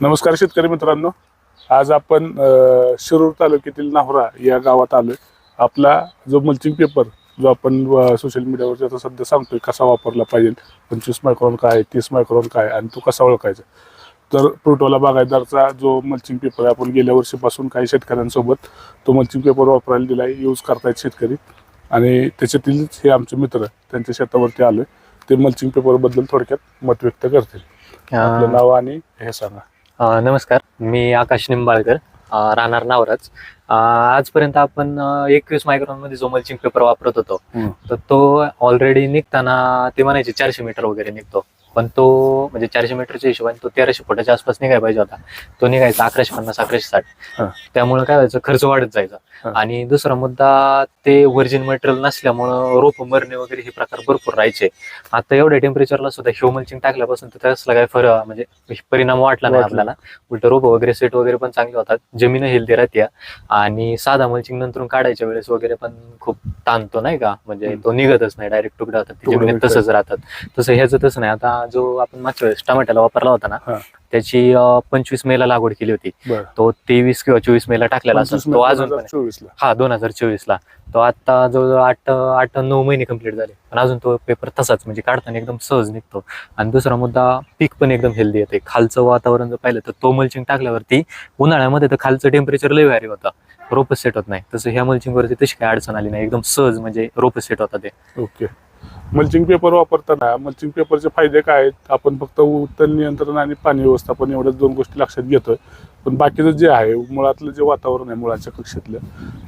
नमस्कार शेतकरी मित्रांनो. आज आपण शिरूर तालुक्यातील नाहोरा या गावात आलोय. आपला जो मल्चिंग पेपर जो आपण सोशल मीडियावर आता सध्या सांगतोय कसा वापरला पाहिजे पंचवीस मायक्रॉन काय तीस मायक्रॉन काय आणि तो कसा ओळखायचा. तर प्रोटोला बागायतदारचा जो मल्चिंग पेपर आहे आपण गेल्या वर्षीपासून काही शेतकऱ्यांसोबत तो मल्चिंग पेपर वापरायला दिलाय यूज करतायत शेतकरी. आणि त्याच्यातीलच हे आमचे मित्र त्यांच्या शेतावरती आलोय. ते मल्चिंग पेपरबद्दल थोडक्यात मत व्यक्त करतील. आपलं नाव आणि हे सांगा. नमस्कार. मी आकाश निंबाळकर राहणार नावराज अ, आजपर्यंत आपण एकवीस मायक्रॉनमध्ये जो मल्चिंग पेपर वापरत होतो. तर तो ऑलरेडी निघताना ते म्हणायचे चारशे मीटर वगैरे निघतो. पण तो म्हणजे चारशे मीटरच्या हिशोबाने तो तेराशे फुटाच्या आसपास निघायला पाहिजे होता. तो निघायचा अकराशे पन्नास अकराशे साठ. त्यामुळे काय व्हायचं? खर्च वाढत जायचा. आणि दुसरा मुद्दा ते व्हर्जिन मटेरियल नसल्यामुळं रोप मरणे वगैरे हे प्रकार भरपूर राहायचे. आता एवढ्या टेम्परेचरला सुद्धा ह्यू मल्चिंग टाकल्यापासून तर त्यासला काय फरक म्हणजे परिणाम वाटला नाही. आपल्याला. उलट रोप वगैरे सेट वगैरे पण चांगले होतात. जमीन हेल्दी राहते आणि साधा मल्चिंग नंतर काढायच्या वेळेस वगैरे पण खूप ताणतो नाही का? म्हणजे. तो निघतच नाही डायरेक्ट तुकडा होतात. जमिनीत. तसंच राहतात. तसं ह्याचं तसं नाही. आता जो आपण मागच्या वेळेस टमाट्याला वापरला होता हा. ना त्याची अं, पंचवीस मेला लागवड केली होती. बरं. तो तेवीस किंवा चोवीस मेला टाकलेला असेल तो अजून पण चोवीस ला. हा दोन हजार चोवीस ला. तो आता जवळजवळ आठ आठ नऊ महिने कंप्लीट झाले. पण अजून तो पेपर तसाच म्हणजे काढताना एकदम सहज निघतो. आणि दुसरा मुद्दा पीक पण एकदम हेल्दी येते खालचं वातावरण जर पाहिलं तर तो मल्चिंग टाकल्यावरती उन्हाळ्यामध्ये तर खालचं टेम्परेचर लय भारी होतं. रोपच सेट होत नाही. तसं ह्या मल्चिंग वरती तशी काही अडचण आली नाही. एकदम सहज म्हणजे रोपच सेट होता ते. ओके. मल्चिंग पेपर वापरताना मल्चिंग पेपरचे फायदे काय आहेत? आपण फक्त तण नियंत्रण आणि पाणी व्यवस्थापन एवढ्याच दोन गोष्टी लक्षात घेतोय. पण बाकीचं जे आहे मुळातलं जे वातावरण आहे मुळाच्या कक्षेतलं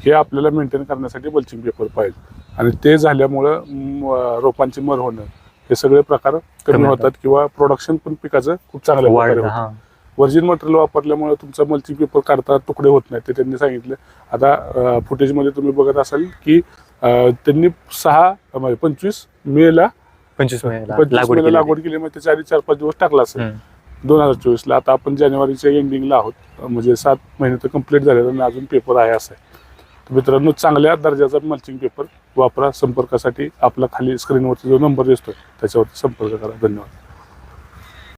हे आपल्याला मेंटेन करण्यासाठी मल्चिंग पेपर पाहिजे. आणि ते झाल्यामुळं रोपांची मर होणं हे सगळे प्रकार कमी होतात किंवा प्रोडक्शन पण पिकाचं खूप प्रकारे वाढ होतं. व्हर्जिन मटेरियल वापरल्यामुळे तुमचा मल्चिंग पेपर काढता तुकडे होत नाही ते त्यांनी सांगितलं. आता फुटेजमध्ये तुम्ही बघत असाल की त्यांनी सहा म्हणजे पंचवीस मेला पंचवीस मेला पंचवीस मेला केली लागवड केली मग त्याच्या आधी चार पाच दिवस टाकला असेल. दोन हजार चोवीसला. आता आपण जानेवारीच्या एंडिंगला आहोत. म्हणजे सात महिने तर कंप्लीट झाले आणि अजून पेपर आहे असं आहे. तर मित्रांनो चांगल्या दर्जाचा मल्चिंग पेपर वापरा. संपर्कासाठी आपला खाली स्क्रीनवरती जो नंबर दिसतोय त्याच्यावरती संपर्क करा. धन्यवाद.